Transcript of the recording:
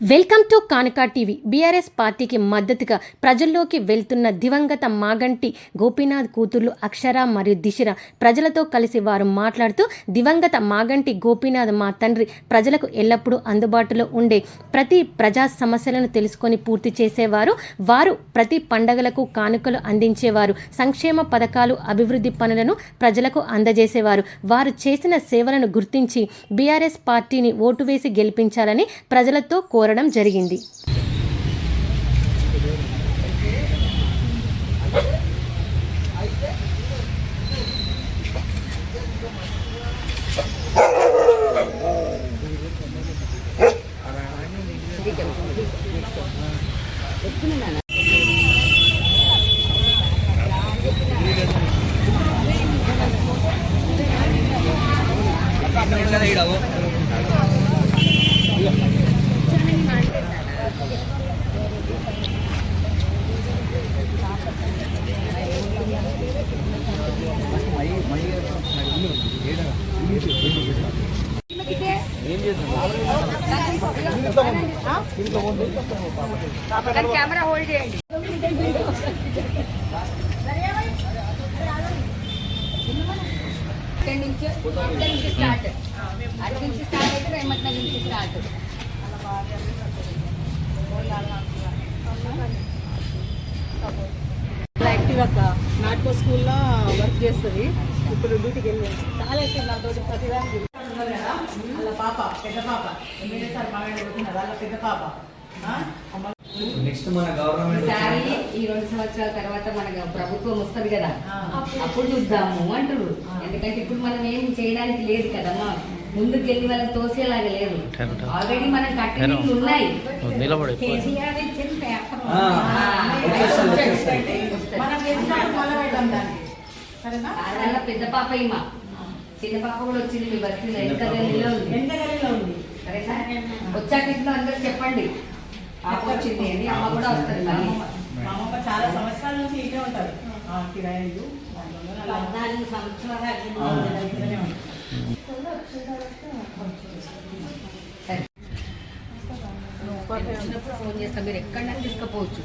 Welcome to Kanaka TV. BRS పార్టీకి మద్దతుగా ప్రజల్లోకి వెళ్తున్న దివంగత మాగంటి గోపీనాథ్ కూతుర్లు అక్షర మరియు దిశర ప్రజలతో కలిసి వారు మాట్లాడుతూ దివంగత మాగంటి గోపీనాథ్ మా తండ్రి ప్రజలకు ఎల్లప్పుడూ అందుబాటులో ఉండే ప్రతి ప్రజా సమస్యలను తెలుసుకొని పూర్తి చేసేవారు. వారు ప్రతి పండగలకు కానుకలు అందించేవారు. సంక్షేమ పథకాలు అభివృద్ధి పనులను ప్రజలకు అందజేసేవారు. వారు చేసిన సేవలను గుర్తించి బీఆర్ఎస్ పార్టీని ఓటు వేసి గెలిపించాలని ప్రజలతో కోరడం జరిగింది. కెమెరా హోల్డ్ చేయండి. ఇక్కడి నుంచి ఇక్కడి నుంచి స్టార్ట్. అటు నుంచి స్టార్ట్ అయితే రేమట్ల నుంచి స్టార్ట్. యాక్టివ్ అక్క. నాటకో స్కూల్లో వర్క్ చేస్తుంది. ఇప్పుడు డ్యూటీకి వెళ్ళింది చాలా ఇష్టం నాతో ప్రతిదానికి. వాళ్ళ పాప పెద్ద పాప. వాళ్ళ పెద్ద పాప. నెక్స్ట్ మన గవర్నమెంట్ ఈసారి ఈ రెండు సంవత్సరాల తర్వాత మన ప్రభుత్వం వస్తుంది కదా. అప్పుడు చూద్దాము అంటారు ఎందుకంటే ఇప్పుడు మనం ఏం చేయడానికి లేదు కదమ్మా. ముందుకు వెళ్ళి వాళ్ళని తోసేలాగా లేదు ఆల్రెడీ మనం కట్టిన ఇళ్ళు ఉన్నాయి. పెద్ద పాప ఇమ్మ చిన్న పాప కూడా వచ్చింది మీ బస్తీలో ఎంత గల్లీలో ఉంది? ఎంత గదిలో ఉంది? సరేనా వచ్చాక ఇంట్లో అందరూ చెప్పండి. పాప వచ్చింది అని అమ్మ కూడా వస్తుంది మా మళ్ళీ. అమ్మమ్మ- మా అమ్మమ్మ చాలా సంవత్సరాల నుంచి ఇటే ఉంటారు. ఆ, కిరాయిలు పద్నాలుగు సంవత్సరాలు వచ్చినప్పుడు ఫోన్ చేస్తా. మీరు ఎక్కడైనా తీసుకుపోవచ్చు.